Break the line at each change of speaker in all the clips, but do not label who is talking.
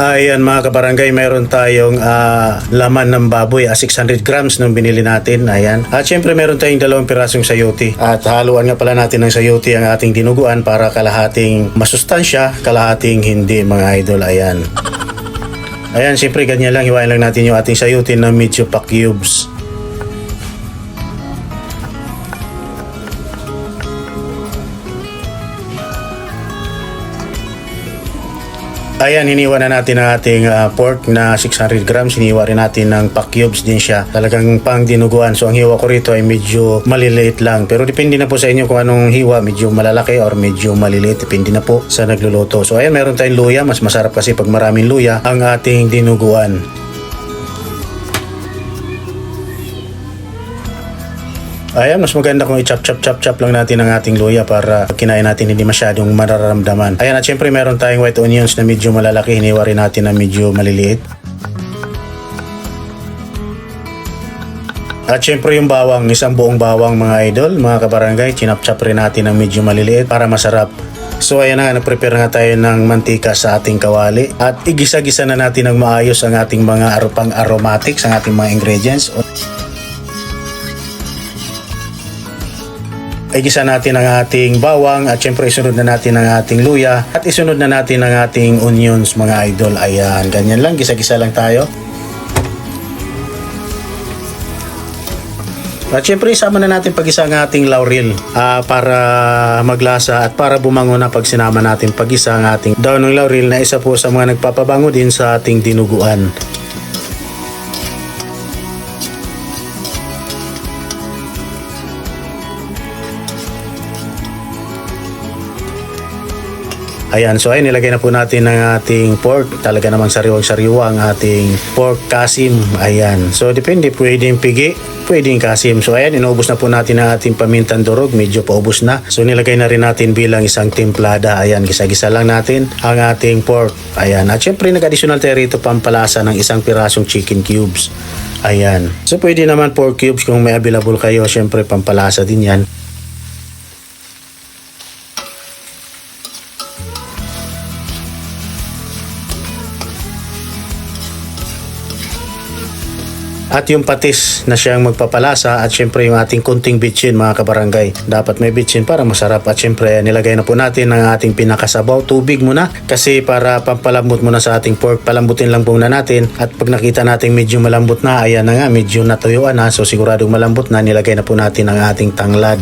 Ayan mga kabarangay, meron tayong ah, laman ng baboy, ah, 600 grams nung binili natin. Ayan. At syempre meron tayong dalawang pirasong sayote. At haluan nga pala natin ng sayote ang ating dinuguan para kalahating masustansya, kalahating hindi mga idol. Ayan. Ayan, syempre ganyan lang. Hiwain lang natin yung ating sayote na medyo pa Ayan, hiniwa na natin ang ating ah, pork na 600 grams. Hiniwa rin natin ng pack cubes din siya. Talagang pang dinuguan. So, ang hiwa ko rito ay medyo maliliit lang. Pero depende na po sa inyo kung anong hiwa. Medyo malalaki or medyo maliliit. Depende na po sa nagluluto. So, ayan, meron tayong luya. Mas masarap kasi pag maraming luya ang ating dinuguan. Ayan, mas maganda kung i-chop-chop-chop-chop lang natin ang ating luya para kinain natin hindi masyadong mararamdaman. Ayan, at syempre meron tayong white onions na medyo malalaki. Hiniwa rin natin na medyo maliliit. At syempre yung bawang, isang buong bawang mga idol, mga kabarangay, chinap-chop rin natin ng medyo maliliit para masarap. So ayan na nag-prepare nga tayo ng mantika sa ating kawali at igisa-gisa na natin ng maayos ang ating mga arupang aromatics, ang ating mga ingredients. Igisa natin ang ating bawang at syempre isunod na natin ang ating luya at isunod na natin ang ating onions mga idol. Ayan, ganyan lang, gisa-gisa lang tayo. At syempre isama na natin pag-isa ang ating laurel ah, para maglasa at para bumango na pag sinama natin pag-isa ang ating daon ng laurel na isa po sa mga nagpapabango din sa ating dinuguan. Ayan, so ayun, nilagay na po natin ang ating pork. Talaga namang sariwang-sariwa ang ating pork kasim. Ayan, so depende, pwedeng pigi, pwedeng kasim. So ayan, inubos na po natin ang ating pamintang durog. Medyo paubos na. So nilagay na rin natin bilang isang timplada. Ayan, gisa-gisa lang natin ang ating pork. Ayan, at syempre nag-additional tayo rito pampalasa ng isang pirasong chicken cubes. Ayan. So pwede naman pork cubes kung may available kayo. Syempre pampalasa din yan. At yung patis na siyang magpapalasa at syempre yung ating kunting bitchin mga kabarangay. Dapat may bitchin para masarap at syempre nilagay na po natin ang ating pinakasabaw. Tubig muna kasi para pampalambot muna sa ating pork. Palambutin lang muna natin at pag nakita natin medyo malambot na, ayan na nga, medyo natuyuan na. So siguradong malambot na, nilagay na po natin ang ating tanglad.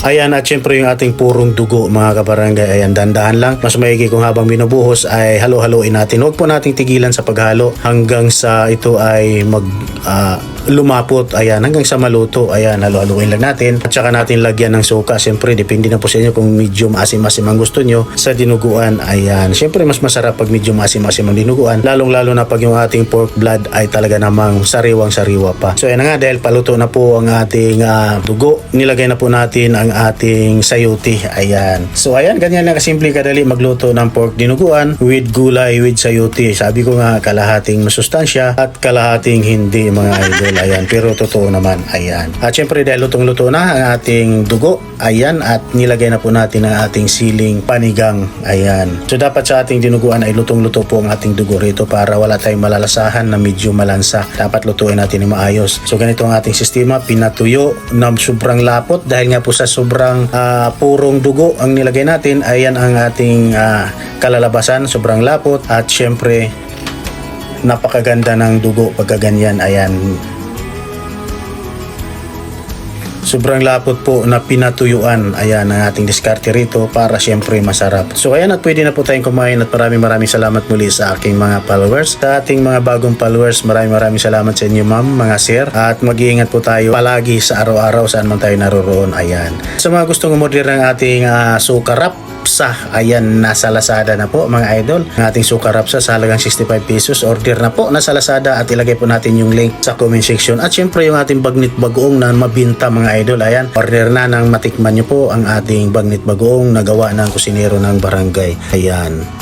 Ayan at syempre yung ating purong dugo mga kabarangay. Ayan, dandahan lang. Mas maigi kung habang binubuhos ay halo-haloin natin. Huwag po nating tigilan sa paghalo hanggang sa ito ay mag ah, lumapot. Ayan, hanggang sa maluto. Ayan, halo-haloin lang natin. At saka natin lagyan ng suka. Syempre, depende na po sa inyo kung medyo maasim-asim ang gusto nyo sa dinuguan. Ayan, syempre mas masarap pag medyo maasim-asim ang dinuguan. Lalong-lalo na pag yung ating pork blood ay talaga namang sariwang-sariwa pa. So ayan nga, dahil paluto na po ang ating ah, dugo, nilagay na po natin ang ating sayuti. Ayan. So ayan, ganyan na kasimple kadali magluto ng pork dinuguan with gulay with sayuti. Sabi ko nga, kalahating masustansya at kalahating hindi mga idol. Ayan, pero totoo naman. Ayan. At syempre dahil lutong-luto na ang ating dugo, ayan, at nilagay na po natin ang ating siling panigang. Ayan. So dapat sa ating dinuguan ay lutong-luto po ang ating dugo rito para wala tayong malalasahan na medyo malansa. Dapat lutuin natin ng maayos. So ganito ang ating sistema, pinatuyo na sobrang lapot dahil nga po sa sobrang ah, purong dugo ang nilagay natin, ayan ang ating ah, kalalabasan, sobrang lapot at syempre napakaganda ng dugo pagka ganyan, ayan Sobrang lapot po na pinatuyuan. Ayan ang ating diskarte rito para syempre masarap. So ayan at pwede na po tayong kumain at maraming maraming salamat muli sa aking mga followers. Sa ating mga bagong followers, maraming maraming salamat sa inyo ma'am, mga sir. At mag-iingat po tayo palagi sa araw-araw saan man tayo naroroon. Ayan. Sa mga gustong umorder ng ating uh, sukarap, sa ayan nasa Lazada na po mga idol. Ang ating suka rapsa sa halagang 65 pesos. Order na po nasa Lazada at ilagay po natin yung link sa comment section. At syempre yung ating bagnit bagoong na mabinta mga idol. Ayan order na nang matikman nyo po ang ating bagnit bagoong na gawa ng kusinero ng barangay. Ayan